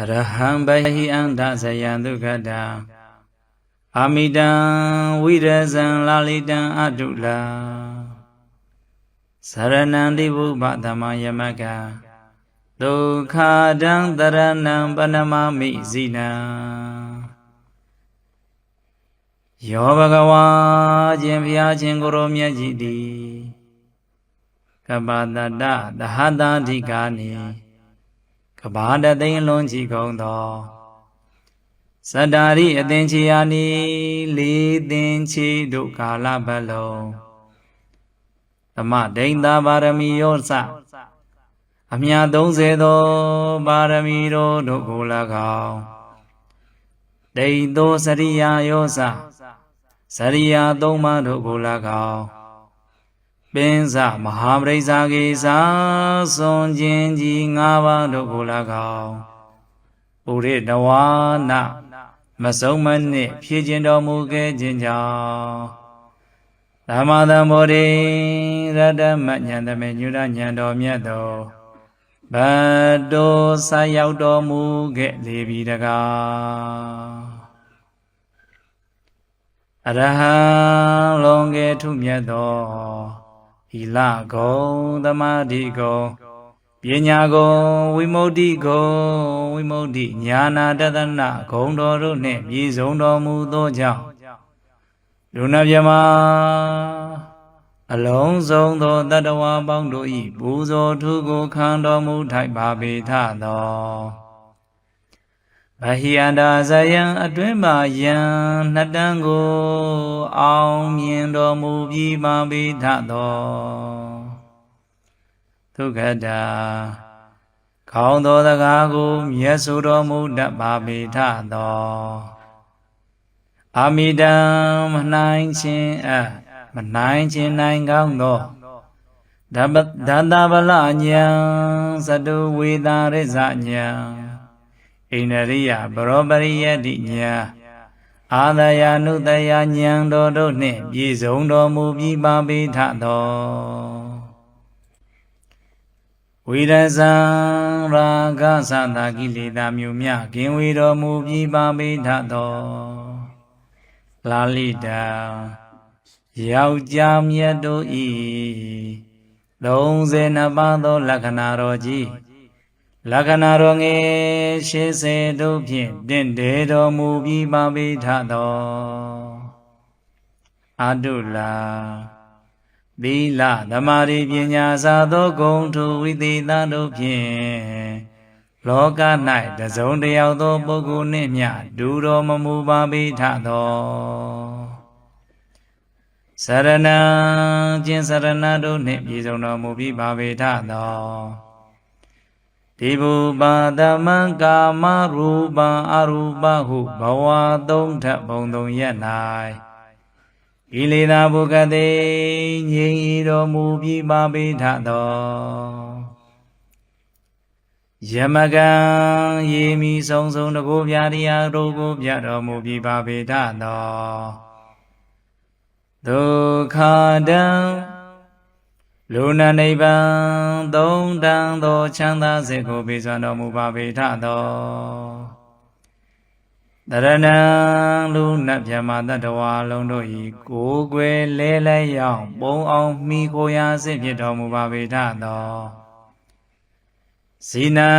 အရဟံဘဟိအန္တဇယံဒုက္ခတာအာမိတံဝိရဇံလာလိတံအတုလာသရဏံတိဘုဗသမယမကဒုက္ခတံတရဏံပနမမိဇိနံယောဘဂဝါခြင်းဖျားခြင်းကိုရောမြတ်ကြီးသည်ကပ္ပတတသဟတာဓိကာနိ ကဘာတသိန်းလုံးကြည်ကုန်သောစတ္တာရိအသင်္ချီယာနိလေးသင်္ချီတို့ကာလပတ်လုံးသမဒိန်သာပါရမီယောစအမြ30သောပါရမီတို့တို့ကို၎င်းဒိန်သောစရိယာယောစစရိယာသုံးပါးတို့ကို၎င်း ပင်စမဟာပရိစ္ဆာကေသာစွန်ခြင်းကြီး၅ပါးတို့ကို၎င်းပုရိတဝါနမဆုံးမနစ်ဖြည့်ခြင်းတော်မူခဲ့ခြင်းကြောင့်ဓမ္မသံဘောဓိရတ္တမဉဏ်တမေညုရဉဏ်တော်မြတ်တော်ဘတ်တော်ဆရောက်တော်မူခဲ့လေပြီတကားအရဟံလွန်ကဲထုမြတ်သော ဟီလဂုံသမာဓိဂုံပညာဂုံဝိမု ക്തി ဂုံဝိမု ക്തി ညာနာတဒနာဂုံတော်တို့နှင့်ပြည့်စုံတော်မူသောကြောင့်လူနာမြမအလုံးစုံသောတတဝါပေါင်းတို့၏ပူဇော်ထုကိုခံတော်မူထိုက်ပါပေထသော ဗဟိအန္တာဇယံအတွင်းပါယံနှစ်တန်းကို အောင်မြင်တော်မူပြီးပါပေထသောဒုက္ခတာခေါင်းသောစကားကိုမျက်ဆိုတော်မူတတ်ပါပေထသောအာမိတံမနိုင်ခြင်းအမနိုင်ခြင်းနိုင်ကောင်းသောဓမ္မဒန္တာဗလညာသတုဝေတာရိဇညာ ဣန္ဒရိယဘရောပရိယတိညာအာသယာနုတယာဉာဏ်တော်တို့နှင့်ပြည့်စုံတော်မူပြီးပါပေထသောဝိရဇံရာဂသတာကိလေသာမျိုးမြကင်ဝေတော်မူပြီးပါပေထသောလာလိတာယောက်ျားမြတ်တို့ဤ32ပါးသောလက္ခဏာတော်ကြီး လက္ခဏာတော်ငယ်80တို့ဖြင့်တင့်တယ်တော်မူပြီးပါပေထသောအတုလာသီလသမာဓိပညာစာသောဂုံထုဝိသေသတို့ဖြင့်လောက၌တစုံတယောက်သောပုဂ္ဂိုလ်နှင့်မျှဒူတော်မမူပါပေထသောစရဏံကျင်စရဏတို့နှင့်ပြည်စုံတော်မူပြီးပါပေထသော ဒီဘူပါတမံကာမရူပံအရူပဟုဘဝသုံးထပ်ဘုံသုံးရက်၌ဤလေသာဘုကတိငြိမ်တော်မူပြီးပါပေထသောယမကံယေမီဆုံးဆုံးတကိုပြတရားတို့ကိုပြတော်မူပြီးပါပေထသောဒုက္ခတံ လူနာနိဗ္ဗာန်သုံးတန်သောချမ်းသာစေကိုပေးစွာတော်မူပါပေထသောတရဏံလူနတ်မြမတတဝါလုံးတို့ဤကိုယ်ွယ်လဲလဲရောက်ပုံအောင်မိကိုရာစစ်ဖြစ်တော်မူပါပေထသောဇိနံ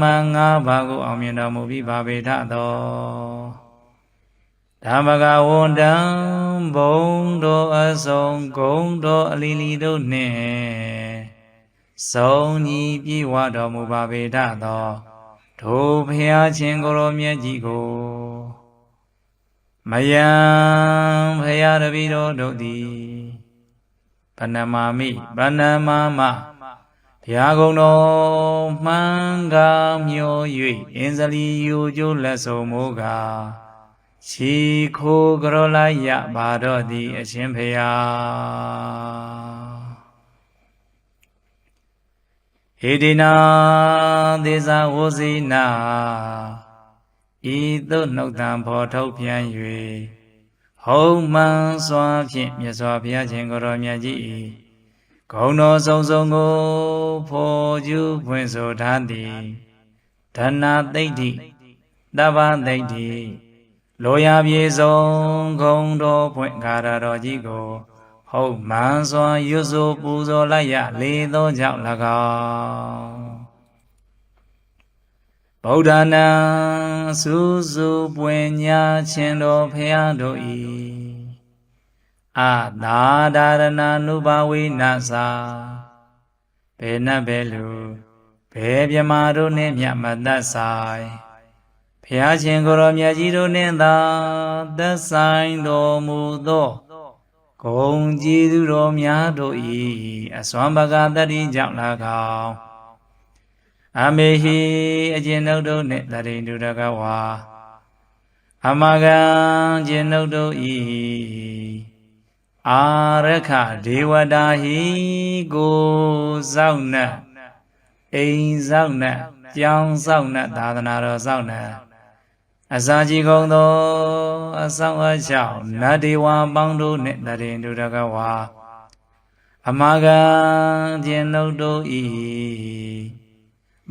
မငါးပါးကိုအောင်မြင်တော်မူပြီးပါပေထသော ဓမ္မကဝန္တံဘုံတော်အစုံဂုံတော်အလီလီတို့နှင့်ဆုံးညီပြေဝတော်မူပါပေထသောထိုဖျားခြင်းကိုရောမြတ်ကြီးကိုမယံဖျားတပည့်တော်တို့သည်ဗဏမာမိဗဏမာမဘုရားကုံတော်မှန်ကားမျော၍အင်းစလီယူကျိုးလက်ဆုံမိုးကား ခြီခိုးကြောလိုက်ရပါတော့သည်အရှင်ဖျားဟေဒီနာသေဇာဝစီနာဤသို့နှုတ်တံဖော်ထုတ်ပြန်၍ဟုံမှန်စွာဖြင့်မြတ်စွာဘုရားရှင်ကိုရောမြတ်ကြီး၏ဂုံတော်ဆုံးဆုံးကိုဖော်ကျူးဖွင့်ဆိုထားသည်ဓနာသိဋ္ဌိတဗ္ဗသိဋ္ဌိ လောရာပြေဆုံးဂုံတော်ဖွင့်ကာရတော်ကြီးကိုဟုတ်မှန်စွာရွတ်ဆိုပူဇော်လိုက်ရလေသောကြောင့်၎င်းဗုဒ္ဓနာစုစုပွင့်ညာခြင်းတော်ဖရာတို့ဤအာသာဒရဏနုဘဝိနာသာဘယ်နှဘယ်လူဘယ်မြမာတို့နှင့်မြတ်မသက်ဆိုင် ဖရာရှင်ကိုရောမြတ်ကြီးတို့နှင့်သာသက်ဆိုင်တော်မူသောဂုံကြည်သူတော်များတို့ဤအစွမ်းပကတတိကြောင့်၎င်းအမေဟိအကျဉ်ုပ်တို့နှင့်တရိန္ဒုတကဝါအမဂံကျဉ်ုပ်တို့ဤအာရခဒေဝတာဟိကိုစောင့်နှင့်အိမ်စောင့်နှင့်ကြောင်းစောင့်နှင့်သာသနာတော်စောင့်နှင့် အစာကြီးကုန်သောအဆောင်အချောင်းနတ်ဒေဝပေါင်းတို့နှင့်တရင်တို့တကဝါအမဂံကျင်ုပ်တို့ဤ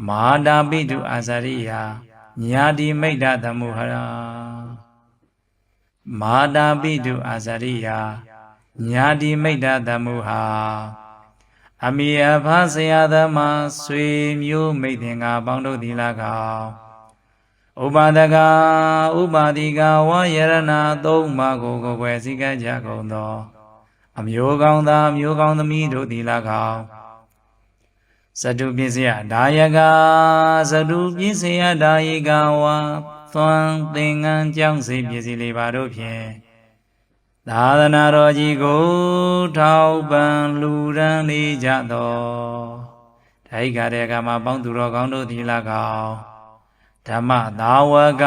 မာတာပိတုအာဇရိယာညာတိမိတ်တသမုဟရာမာတာပိတုအာဇရိယာညာတိမိတ်တသမုဟာအမိအဖဆရာသမားဆွေမျိုးမိတ်သင်္ကာပေါင်းတို့သည်၎င်း ဥပါဒကဥပါတိကဝါယရဏသုံးပါးကိုကိုယ်ွယ်စည်းကမ်းကြကုန်သောအမျိုးကောင်းသားအမျိုးကောင်းသမီးတို့သည်၎င်းဇတုပစ္စယဒါယကဇတုပစ္စယဒါယကဝါသွန်သင်္ကန်းကြောင်းစီပစ္စည်းလေးပါတို့ဖြင့်သာသနာတော်ကြီးကိုထောက်ပံလူရန်နေကြသောဓိကရေကမှာပေါင်းသူတော်ကောင်းတို့သည်၎င်း ဓမ္မသာဝက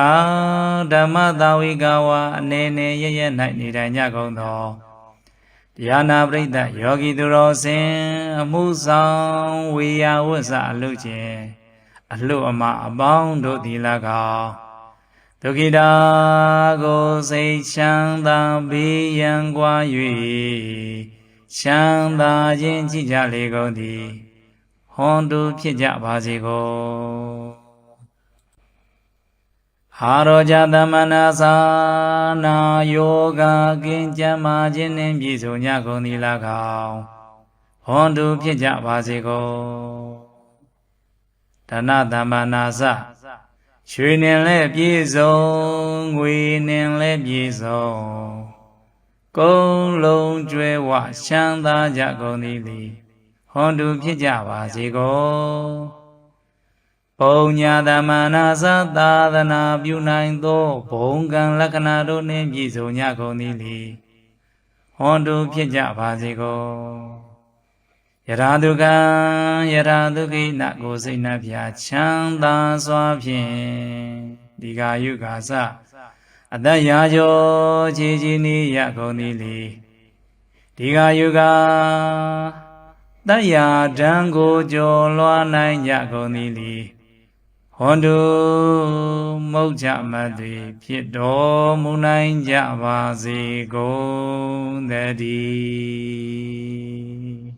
ဓမ္မသာဝိကဝအနေနဲ့ရရ၌နေထိုင်ကြကုန်သောတရားနာပရိသတ်ယောဂီသူတော်စင်အမှုဆောင်ဝေယဝဆအလုချင်းအလှအမအပေါင်းတို့သည်၎င်းဒုက္ခိတာကိုစိတ်ချမ်းသာဘေးရန်ကွာ၍ချမ်းသာခြင်းကြည်ကြလေကုန်သည်ဟွန်တူဖြစ်ကြပါစေကုန် ဟာရောကြသမနာသာနာယောဂကင်ကြမ်းမာခြင်းနှင့်ပြည့်စုံကြကုန်သည်၎င်းဟွန်တူဖြစ်ကြပါစေကုန်ဒနသမနာသရွှေနှင်လည်းပြည့်စုံငွေနှင်လည်းပြည့်စုံကုန်းလုံးကျွဲဝချမ်းသာကြကုန်သည်လေဟွန်တူဖြစ်ကြပါစေကုန် ပုံညာသမနာသသာသနာပြုနိုင်သောဘုံကံလက္ခဏာတို့နှင့်ပြည့်စုံကြကုန်သည်လေဟွန်တုဖြစ်ကြပါစေကုန်ယရာတုကံယရာတုကိနကိုစိတ်နှပြချမ်းသာစွာဖြင့်ဒီဃာယုကာသအတ္တရာကျော်ခြေချင်းဤရကုန်သည်လေဒီဃာယုကာတတ္ယာဓံကိုကျော်လွှားနိုင်ကြကုန်သည်လေ ဟွန်တုမုတ်ကြမသွေဖြစ်တော်မူနိုင်ကြပါစေကုန်သတည်း